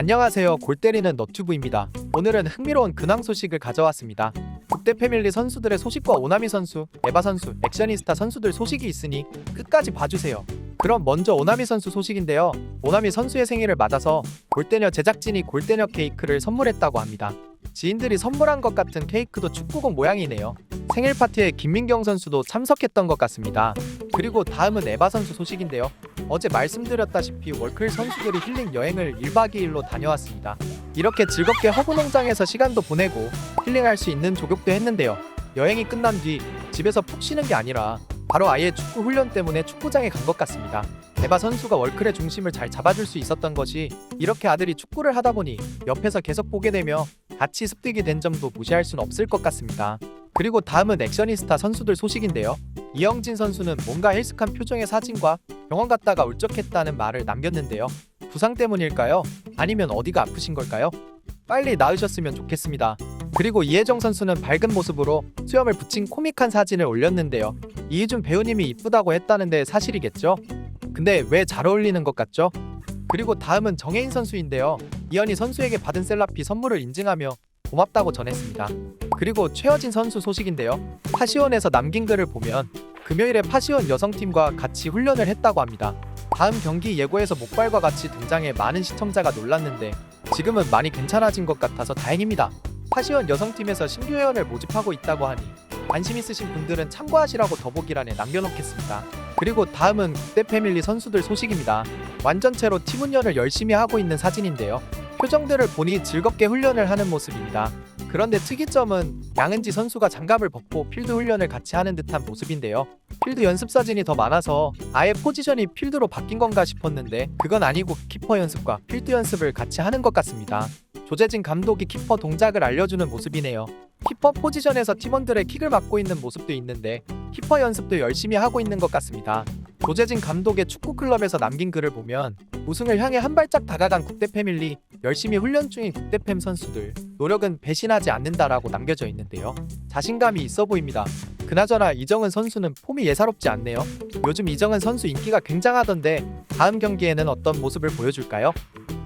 안녕하세요. 골 때리는 너튜브입니다. 오늘은 흥미로운 근황 소식을 가져왔습니다. 국대 패밀리 선수들의 소식과 오나미 선수, 에바 선수, 액션이스타 선수들 소식이 있으니 끝까지 봐주세요. 그럼 먼저 오나미 선수 소식인데요. 오나미 선수의 생일을 맞아서 골대녀 제작진이 골대녀 케이크를 선물했다고 합니다. 지인들이 선물한 것 같은 케이크도 축구공 모양이네요. 생일 파티에 김민경 선수도 참석했던 것 같습니다. 그리고 다음은 에바 선수 소식인데요. 어제 말씀드렸다시피 월클 선수들이 힐링 여행을 1박 2일로 다녀왔습니다. 이렇게 즐겁게 허브 농장에서 시간도 보내고 힐링할 수 있는 조격도 했는데요. 여행이 끝난 뒤 집에서 푹 쉬는 게 아니라 바로 아예 축구 훈련 때문에 축구장에 간 것 같습니다. 에바 선수가 월클의 중심을 잘 잡아줄 수 있었던 것이 이렇게 아들이 축구를 하다 보니 옆에서 계속 보게 되며 같이 습득이 된 점도 무시할 순 없을 것 같습니다. 그리고 다음은 액션이스타 선수들 소식인데요. 이영진 선수는 뭔가 헬스한 표정의 사진과 병원 갔다가 울적했다는 말을 남겼는데요. 부상 때문일까요? 아니면 어디가 아프신 걸까요? 빨리 나으셨으면 좋겠습니다. 그리고 이혜정 선수는 밝은 모습으로 수염을 붙인 코믹한 사진을 올렸는데요. 이희준 배우님이 이쁘다고 했다는데 사실이겠죠? 근데 왜 잘 어울리는 것 같죠? 그리고 다음은 정혜인 선수인데요. 이현희 선수에게 받은 셀라피 선물을 인증하며 고맙다고 전했습니다. 그리고 최어진 선수 소식인데요. 파시온에서 남긴 글을 보면 금요일에 파시온 여성팀과 같이 훈련을 했다고 합니다. 다음 경기 예고에서 목발과 같이 등장해 많은 시청자가 놀랐는데 지금은 많이 괜찮아진 것 같아서 다행입니다. 파시온 여성팀에서 신규 회원을 모집하고 있다고 하니 관심 있으신 분들은 참고하시라고 더보기란에 남겨놓겠습니다. 그리고 다음은 국대 패밀리 선수들 소식입니다. 완전체로 팀 훈련을 열심히 하고 있는 사진인데요. 표정들을 보니 즐겁게 훈련을 하는 모습입니다. 그런데 특이점은 양은지 선수가 장갑을 벗고 필드 훈련을 같이 하는 듯한 모습인데요. 필드 연습 사진이 더 많아서 아예 포지션이 필드로 바뀐 건가 싶었는데 그건 아니고 키퍼 연습과 필드 연습을 같이 하는 것 같습니다. 조재진 감독이 키퍼 동작을 알려주는 모습이네요. 키퍼 포지션에서 팀원들의 킥을 맡고 있는 모습도 있는데 키퍼 연습도 열심히 하고 있는 것 같습니다. 조재진 감독의 축구 클럽에서 남긴 글을 보면 우승을 향해 한 발짝 다가간 국대 패밀리 열심히 훈련 중인 국대팸 선수들 노력은 배신하지 않는다라고 남겨져 있는데요. 자신감이 있어 보입니다. 그나저나 이정은 선수는 폼이 예사롭지 않네요. 요즘 이정은 선수 인기가 굉장하던데 다음 경기에는 어떤 모습을 보여줄까요?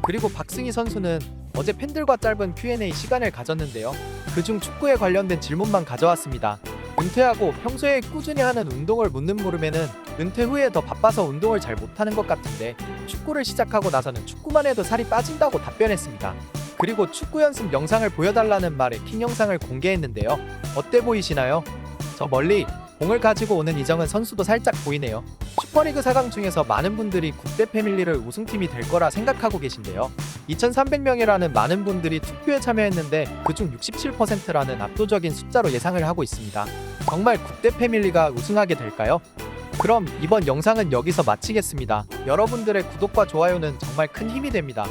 그리고 박승희 선수는 어제 팬들과 짧은 Q&A 시간을 가졌는데요. 그중 축구에 관련된 질문만 가져왔습니다. 은퇴하고 평소에 꾸준히 하는 운동을 묻는 물음에는 은퇴 후에 더 바빠서 운동을 잘 못하는 것 같은데 축구를 시작하고 나서는 축구만 해도 살이 빠진다고 답변했습니다. 그리고 축구 연습 영상을 보여달라는 말에 킹 영상을 공개했는데요. 어때 보이시나요? 저 멀리 공을 가지고 오는 이정은 선수도 살짝 보이네요. 슈퍼리그 4강 중에서 많은 분들이 국대 패밀리를 우승팀이 될 거라 생각하고 계신데요. 2,300명이라는 많은 분들이 투표에 참여했는데 그중 67%라는 압도적인 숫자로 예상을 하고 있습니다. 정말 국대 패밀리가 우승하게 될까요? 그럼 이번 영상은 여기서 마치겠습니다. 여러분들의 구독과 좋아요는 정말 큰 힘이 됩니다.